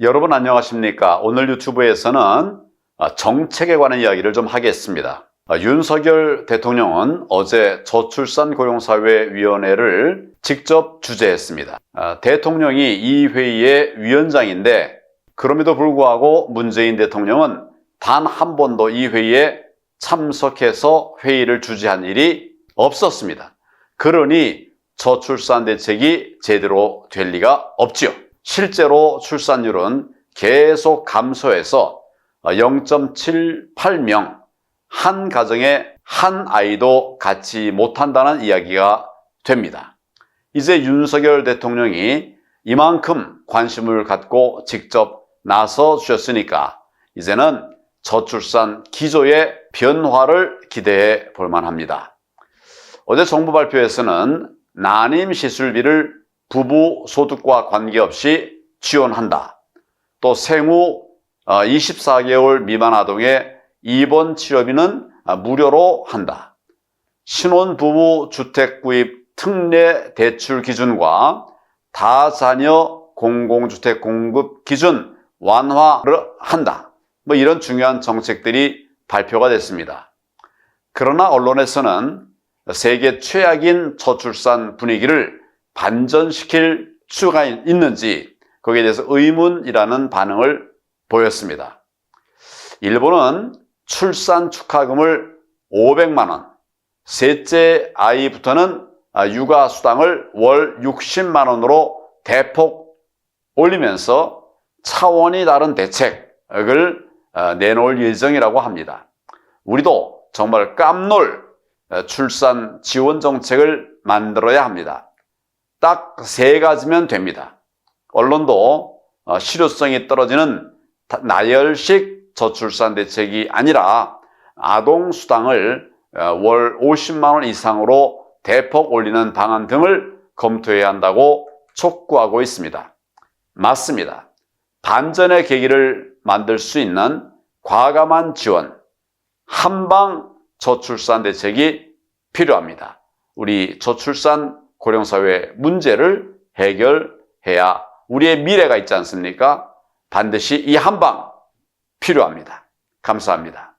여러분 안녕하십니까? 오늘 유튜브에서는 아, 정책에 관한 이야기를 좀 하겠습니다. 아, 윤석열 대통령은 어제 저출산 고용사회위원회를 직접 주재했습니다. 아, 대통령이 이 회의의 위원장인데 그럼에도 불구하고 문재인 대통령은 단 한 번도 이 회의에 참석해서 회의를 주재한 일이 없었습니다. 그러니 저출산 대책이 제대로 될 리가 없지요. 실제로 출산율은 계속 감소해서 0.78명, 한 가정에 한 아이도 갖지 못한다는 이야기가 됩니다. 이제 윤석열 대통령이 이만큼 관심을 갖고 직접 나서 주셨으니까 이제는 저출산 기조의 변화를 기대해 볼 만합니다. 어제 정부 발표에서는 난임 시술비를 부부 소득과 관계없이 지원한다. 또 생후 24개월 미만 아동의 입원 치료비는 무료로 한다. 신혼부부 주택 구입 특례 대출 기준과 다자녀 공공주택 공급 기준 완화를 한다. 뭐 이런 중요한 정책들이 발표가 됐습니다. 그러나 언론에서는 세계 최악인 저출산 분위기를 반전시킬 수가 있는지 거기에 대해서 의문이라는 반응을 보였습니다. 일본은 출산 축하금을 500만 원, 셋째 아이부터는 육아 수당을 월 60만 원으로 대폭 올리면서 차원이 다른 대책을 내놓을 예정이라고 합니다. 우리도 정말 깜놀 출산 지원 정책을 만들어야 합니다. 딱 세 가지면 됩니다. 언론도 실효성이 떨어지는 나열식 저출산 대책이 아니라 아동 수당을 월 50만 원 이상으로 대폭 올리는 방안 등을 검토해야 한다고 촉구하고 있습니다. 맞습니다. 반전의 계기를 만들 수 있는 과감한 지원, 한방 저출산 대책이 필요합니다. 우리 저출산 고령사회 문제를 해결해야 우리의 미래가 있지 않습니까? 반드시 이 한 방 필요합니다. 감사합니다.